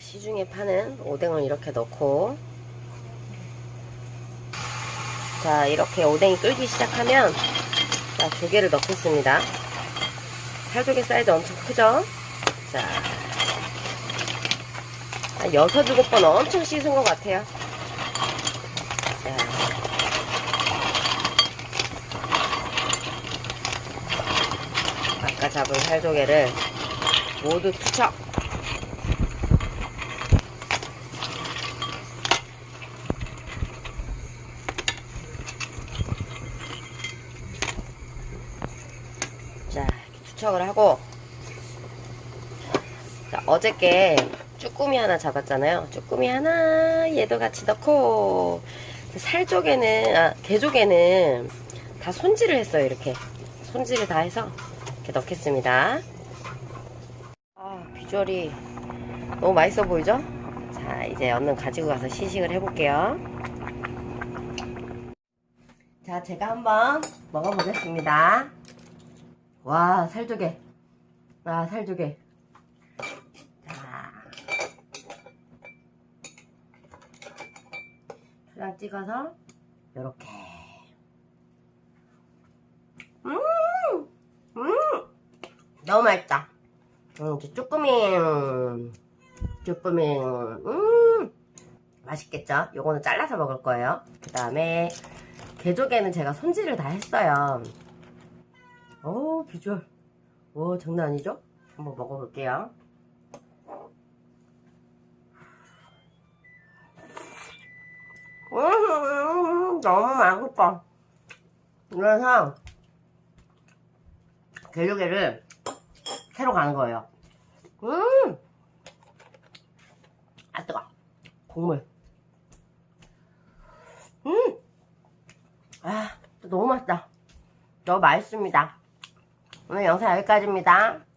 시중에 파는 오뎅을 이렇게 넣고. 자 이렇게 오뎅이 끓기 시작하면 자 조개를 넣겠습니다. 살조개 사이즈 엄청 크죠? 자한 여섯 일곱 번 엄청 씻은 것 같아요. 자 아까 잡은 살조개를 모두 투척 자, 투척을 하고 자, 어저께 쭈꾸미 하나 잡았잖아요. 쭈꾸미 하나 얘도 같이 넣고 살 쪽에는 아, 개 쪽에는 다 손질을 했어요. 이렇게 손질을 다 해서 이렇게 넣겠습니다. 아, 비주얼이 너무 맛있어 보이죠? 자, 이제 얼른 가지고 가서 시식을 해볼게요. 자, 제가 한번 먹어보겠습니다. 와, 살조개. 아, 살조개. 자. 초장 찍어서, 요렇게. 음! 음! 너무 맛있다. 음, 이제 쭈꾸미. 쭈꾸미. 음! 맛있겠죠? 요거는 잘라서 먹을 거예요. 그 다음에, 개조개는 제가 손질을 다 했어요. 오 비주얼. 오 장난 아니죠? 한번 먹어볼게요. 음 너무 맛있다. 그래서 개조개를 새로 가는 거예요. 음! 아 뜨거. 국물. 음! 아 너무 맛있다. 너무 맛있습니다 오늘 영상 여기까지입니다.